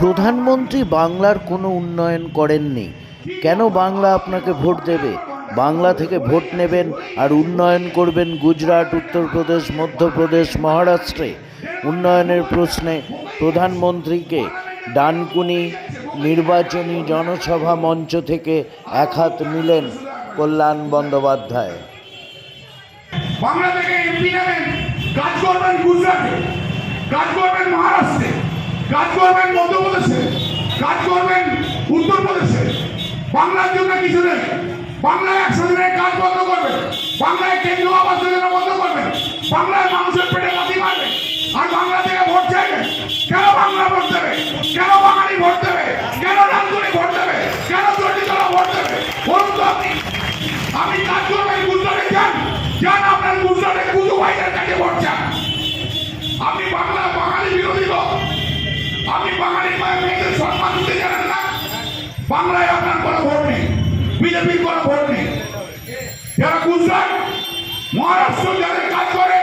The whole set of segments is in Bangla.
প্রধানমন্ত্রী বাংলার কোনো উন্নয়ন করেননি। কেন বাংলা আপনাকে ভোট দেবে? বাংলা থেকে ভোট নেবেন আর উন্নয়ন করবেন গুজরাট, উত্তরপ্রদেশ, মধ্যপ্রদেশ, মহারাষ্ট্রে। উন্নয়নের প্রশ্নে প্রধানমন্ত্রীকে ডানকুনি নির্বাচনী জনসভা মঞ্চ থেকে এক হাত নিলেন কল্যাণ বন্দ্যোপাধ্যায়। বাংলা থেকে এমপি কাজ করবেন গুজরাটে, কাজ করবেন মহারাষ্ট্রে। কাজ করবেন মধ্যপ্রদেশে কাজ করবেন উত্তরপ্রদেশে, বাংলার জন্য কিছু নেই। বাংলায় একশো দিনের কাজ বন্ধ করবেন বাংলায় কেন্দ্রীয় আবাস যোজনা বন্ধ করবেন বাংলায় মানুষের পেটে লাথি মারবেন আর বাংলা থেকে ভোট চাইবেন কেন বাংলা ভোট দেবে? কেন বাঙালি ভোট দেবে? কেন রাজগুলি ভোট দেবে? কেন চণ্ডীতলা ভোট দেবে? বলুন তো আপনি। আমি কাজ বাংলায় আপনার কোনো ভোট নেই, বিজেপির কোনো ভোট নেই। যারা গুজরাট, মহারাষ্ট্র যাদের কাজ করে,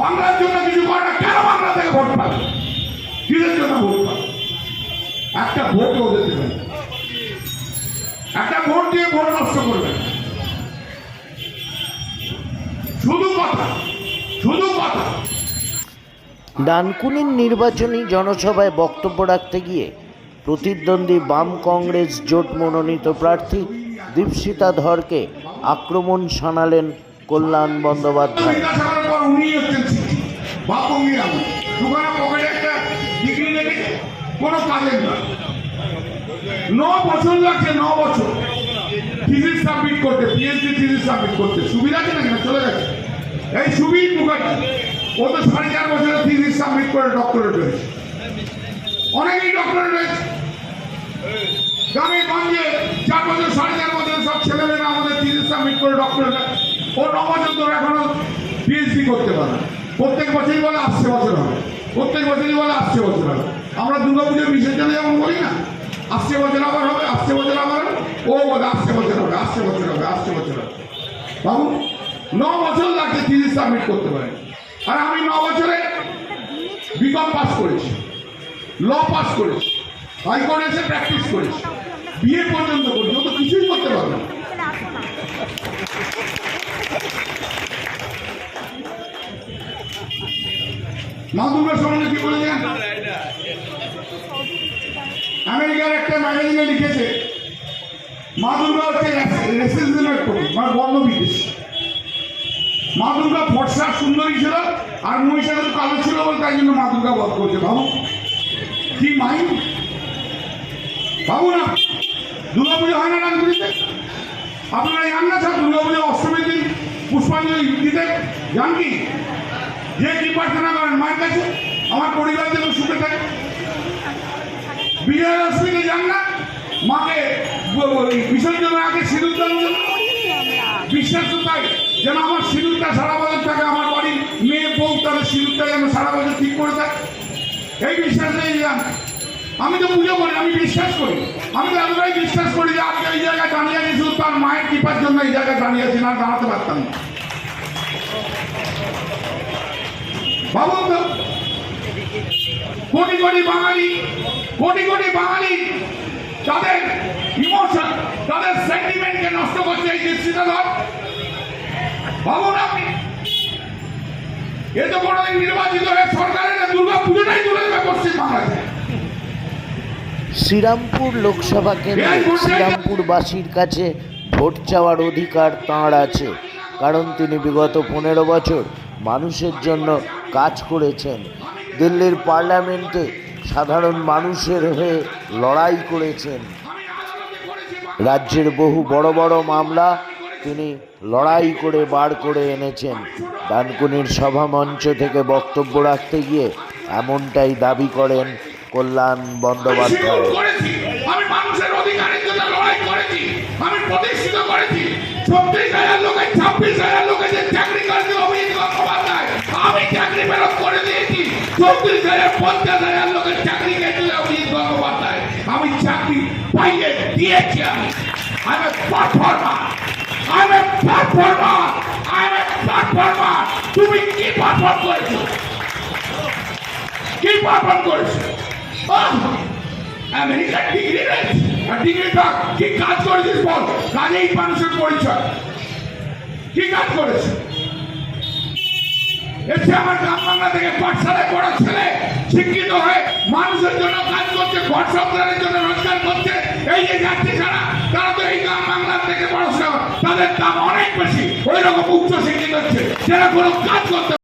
বাংলার জন্য কিছু করে না, কেন বাংলা থেকে ভোট পাবে? কিসের জন্য ভোট পাবে? একটা ভোট ওদের দেবেন। একটা ভোট দিয়ে ভোট নষ্ট করবেন। শুধু কথা শুধু কথা। ডানকুনির নির্বাচনী জনসভায় বক্তব্য রাখতে গিয়ে প্রতিদ্বন্দ্বী বাম কংগ্রেস জোট মনোনীত প্রার্থী দীপশিতা ধরকে আক্রমণ শানালেন কল্যাণ বন্দ্যোপাধ্যায়। সুবিধা ও তো সাড়ে চার বছরে সাবমিট করে ডক্টরেট হয়েছে। অনেকেই ডক্টরেট হয়েছে গ্রামে গঞ্জে চার বছর সাড়ে চার বছর সব ছেলেমেয়েরা আমাদের থিসিস সাবমিট করে ডক্টরেট ও ন বছর ধরে এখনও পিএইচডি করতে পারে প্রত্যেক বছরই বলে আসছে বছর হবে। প্রত্যেক বছরই বলে আসছে বছর হবে। আমরা দুর্গাপুজোর বিসর্জনে যেমন বলি না আসছে বছর আবার হবে আসছে বছর আবার ও বলে আসছে বছর হবে আসছে বছর হবে আসছে বছর হবে। বাবু ন বছর লাগছে থিসিস সাবমিট করতে পারে। আর আমি ন বছরে বিকম পাস করেছি। ল পাস করেছি হাইকোর্টে এসে প্র্যাকটিস করেছি বিয়ে পর্যন্ত করেছি তো কিছুই করতে পারবে না। মা দুর্গা সম্বন্ধে কি বলেছেন আমেরিকার একটা ম্যাগাজিনে লিখেছে, মা দুর্গা হচ্ছে মানে বর্ণ বিদেশ মা দুর্গা ফর্সা সুন্দরী ছিল, আর মহিষাদের কালো ছিল বলে তাই জন্য মা দুর্গা বধ করছে ভাবো কি মাইন্ড ভাবু না দুর্গা পুজো হয় না রাজপুরীতে আপনারা জান না স্যার দুর্গা পুজো অষ্টমীর দিন পুষ্পাঞ্জলি দিতে জান কি? যে কি প্রার্থনা করেন মায়ের কাছে, আমার পরিবার যেন সুখে থাকে। বিজয়া দশমীতে যান না, মাকে বিসর্জনের আগে সিঁদুর জন্য বিশ্বাস তো তাই, যেন আমার সিঁদুরটা সারা বছর থাকে, আমার বাড়ির মেয়ে বউ তাদের সিঁদুরটা যেন সারা বছর ঠিক করে থাকে এই বিশ্বাস নেই যান আমি তো পুজো করি, আমি বিশ্বাস করি। আমি তো এতটাই বিশ্বাস করি যে আজকে এই জায়গায় দাঁড়িয়ে আছি শুধু তার মায়ের কৃপার জন্য এই জায়গায় দাঁড়িয়ে আছি, না দাঁড়াতে পারতাম না। ভাবুন তো কোটি কোটি বাঙালি, কোটি কোটি বাঙালি তাদের ইমোশন তাদের সেন্টিমেন্টকে নষ্ট করছে এই দৃষ্টিটা ধর ভাবুন আপনি এ তো কোনোদিন নির্বাচিত হয়ে সরকারের দুর্গা পুজোটাই তুলে দেবে পশ্চিম বাংলাতে। শ্রীরামপুর লোকসভা কেন্দ্রে শ্রীরামপুরবাসীর কাছে ভোট চাওয়ার অধিকার তাঁর আছে কারণ তিনি বিগত পনেরো বছর মানুষের জন্য কাজ করেছেন। দিল্লির পার্লামেন্টে সাধারণ মানুষের হয়ে লড়াই করেছেন। রাজ্যের বহু বড় বড় মামলা তিনি লড়াই করে বার করে এনেছেন। ডানকুনির সভামঞ্চ থেকে বক্তব্য রাখতে গিয়ে এমনটাই দাবি করেন কল্যাণ বন্দ্যোপাধ্যায়। আমি চাকরি পাইয়ে দিয়েছি আমি। আমি পারফর্মার আমি পারফর্মার তুমি কি পারফর্ম করেছ কি পারফর্ম করেছ! আমেরিকার ডিগ্রি রয়েছে ডিগ্রি থাক কি কাজ করেছিস বল কাজেই মানুষের পরিচয় কি কাজ করেছে এসে আমার গ্রাম বাংলা থেকে পাঠশালায় পড়া ছেলে শিক্ষিত হয়ে মানুষের জন্য কাজ করছে ঘর সংসারের জন্য রোজগার করছে এই যে যাচ্ছে যারা তারা তো এই গ্রাম করে। তাদের দাম অনেক বেশি। ওই রকম উচ্চ শিক্ষিত হচ্ছে। যারা কোনো কাজ করতে